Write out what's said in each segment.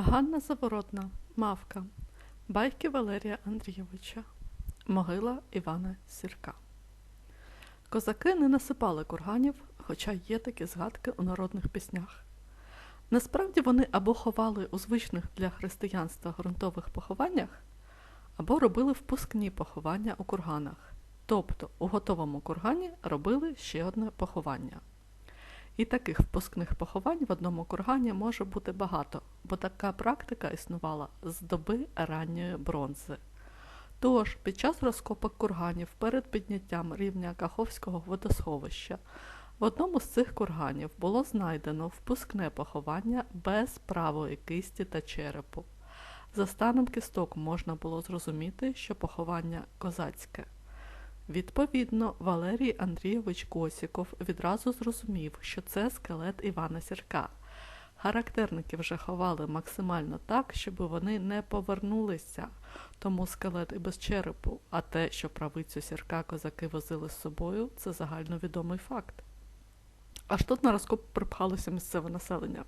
Ганна Заворотна, Мавка, Байки Валерія Андрійовича, Могила Івана Сірка. Козаки не насипали курганів, хоча є такі згадки у народних піснях. Насправді вони або ховали у звичних для християнства ґрунтових похованнях, або робили впускні поховання у курганах. Тобто у готовому кургані робили ще одне поховання. І таких впускних поховань в одному кургані може бути багато, бо така практика існувала з доби ранньої бронзи. Тож, під час розкопок курганів перед підняттям рівня Каховського водосховища в одному з цих курганів було знайдено впускне поховання без правої кисті та черепу. За станом кісток можна було зрозуміти, що поховання козацьке. Відповідно, Валерій Андрійович Косіков відразу зрозумів, що це скелет Івана Сірка. Характерники вже ховали максимально так, щоб вони не повернулися, тому скелет і без черепу, а те, що правицю сірка козаки возили з собою, це загальновідомий факт. Аж тут на розкоп припхалося місцеве населення.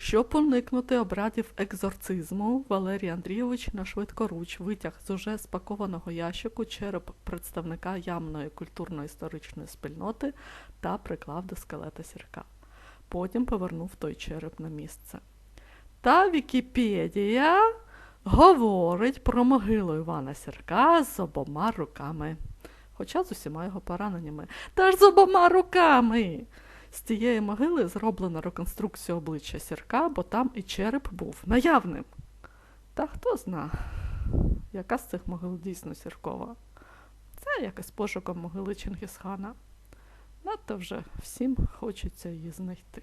Щоб уникнути обрядів екзорцизму, Валерій Андрійович на швидкоруч витяг з уже спакованого ящику череп представника ямної культурно-історичної спільноти та приклав до скелета сірка. Потім повернув той череп на місце. Та Вікіпедія говорить про могилу Івана Сірка з обома руками, хоча з усіма його пораненнями. Та ж з обома руками! З цієї могили зроблена реконструкція обличчя сірка, бо там і череп був наявним. Та хто зна, яка з цих могил дійсно сіркова? Це якось пошуком могили Чингісхана. Надто вже всім хочеться її знайти.